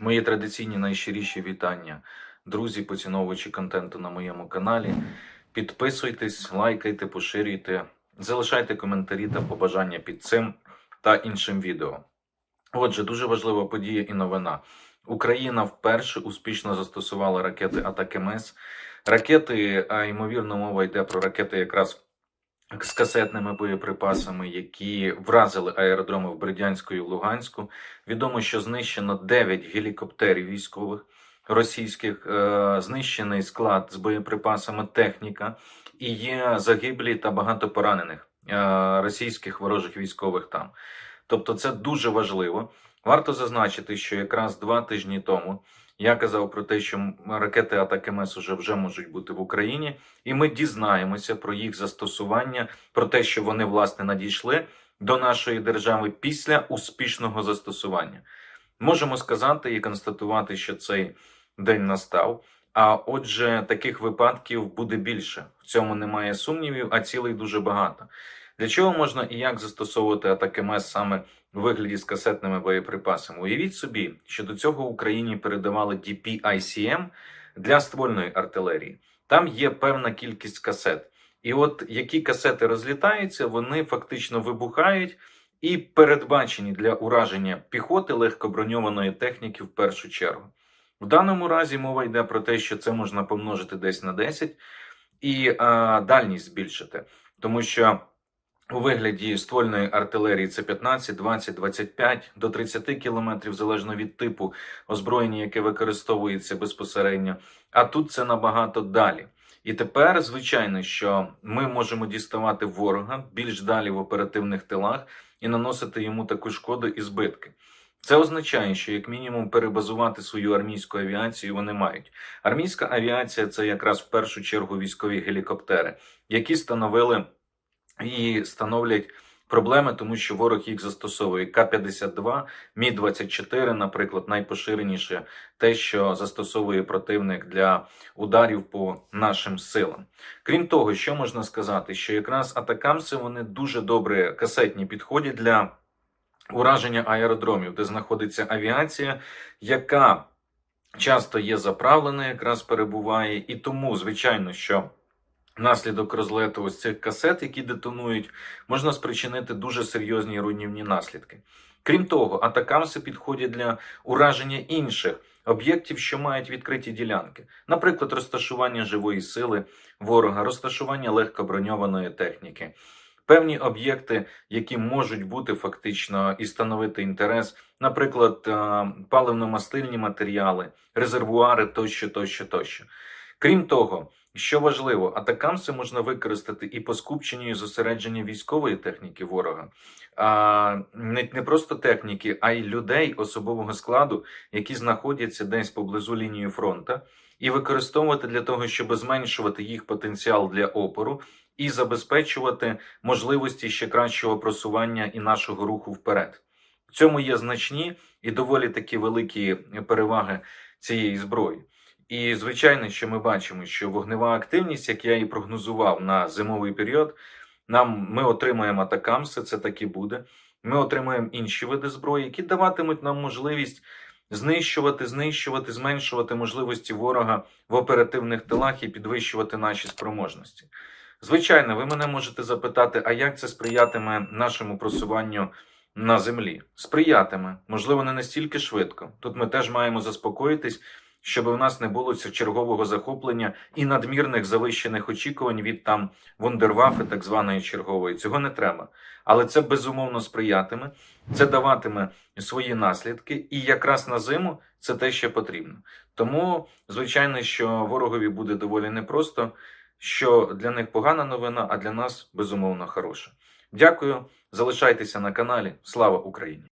Мої традиційні найщиріші вітання, друзі, поціновувачі контенту на моєму каналі. Підписуйтесь, лайкайте, поширюйте, залишайте коментарі та побажання під цим та іншим відео. Отже, дуже важлива подія і новина. Україна вперше успішно застосувала ракети Атакемс. Ракети, а ймовірно, мова йде про ракети якраз з касетними боєприпасами, які вразили аеродроми в Бердянську і в Луганську. Відомо, що знищено 9 гелікоптерів військових російських, е, знищений склад з боєприпасами, техніка, і є загиблі та багато поранених е, російських ворожих військових там. Тобто, це дуже важливо. Варто зазначити, що якраз два тижні тому я казав про те, що ракети Атакемс уже вже можуть бути в Україні, і ми дізнаємося про їх застосування, про те, що вони власне надійшли до нашої держави після успішного застосування. Можемо сказати і констатувати, що цей день настав. А отже, таких випадків буде більше. В цьому немає сумнівів, а цілей дуже багато. Для чого можна і як застосовувати атакемс саме в вигляді з касетними боєприпасами? Уявіть собі, що до цього Україні передавали DPICM для ствольної артилерії. Там є певна кількість касет. І от які касети розлітаються, вони фактично вибухають і передбачені для ураження піхоти легкоброньованої техніки в першу чергу. В даному разі мова йде про те, що це можна помножити десь на 10 і а, дальність збільшити, тому що у вигляді ствольної артилерії це 15, 20, 25 до 30 кілометрів, залежно від типу озброєння, яке використовується безпосередньо. А тут це набагато далі. І тепер, звичайно, що ми можемо діставати ворога більш далі в оперативних тилах і наносити йому таку шкоду і збитки. Це означає, що як мінімум перебазувати свою армійську авіацію вони мають. Армійська авіація це якраз в першу чергу військові гелікоптери, які становили і становлять проблеми, тому що ворог їх застосовує. К-52, Мі-24, наприклад, найпоширеніше те, що застосовує противник для ударів по нашим силам. Крім того, що можна сказати, що якраз атакамси вони дуже добре касетні підходять для ураження аеродромів, де знаходиться авіація, яка часто є заправлена, якраз перебуває, і тому, звичайно, що. Наслідок розлету ось цих касет, які детонують, можна спричинити дуже серйозні руйнівні наслідки. Крім того, атакамси підходять для ураження інших об'єктів, що мають відкриті ділянки, наприклад, розташування живої сили ворога, розташування легкоброньованої техніки, певні об'єкти, які можуть бути фактично і становити інтерес, наприклад, е, паливно-мастильні матеріали, резервуари тощо, тощо, тощо. Крім того, що важливо, атакамси можна використати і по скупченню і військової техніки ворога, а не, не просто техніки, а й людей особового складу, які знаходяться десь поблизу лінії фронту, і використовувати для того, щоб зменшувати їх потенціал для опору і забезпечувати можливості ще кращого просування і нашого руху вперед. В цьому є значні і доволі такі великі переваги цієї зброї. І звичайно, що ми бачимо, що вогнева активність, як я і прогнозував на зимовий період, нам ми отримаємо атакамси, це так і буде. Ми отримаємо інші види зброї, які даватимуть нам можливість знищувати, знищувати, зменшувати можливості ворога в оперативних тилах і підвищувати наші спроможності. Звичайно, ви мене можете запитати, а як це сприятиме нашому просуванню на землі? Сприятиме, можливо, не настільки швидко. Тут ми теж маємо заспокоїтись щоб у нас не було чергового захоплення і надмірних завищених очікувань від там вундервафи, так званої чергової. Цього не треба. Але це безумовно сприятиме, це даватиме свої наслідки, і якраз на зиму це те, що потрібно. Тому, звичайно, що ворогові буде доволі непросто, що для них погана новина, а для нас безумовно хороша. Дякую, залишайтеся на каналі. Слава Україні!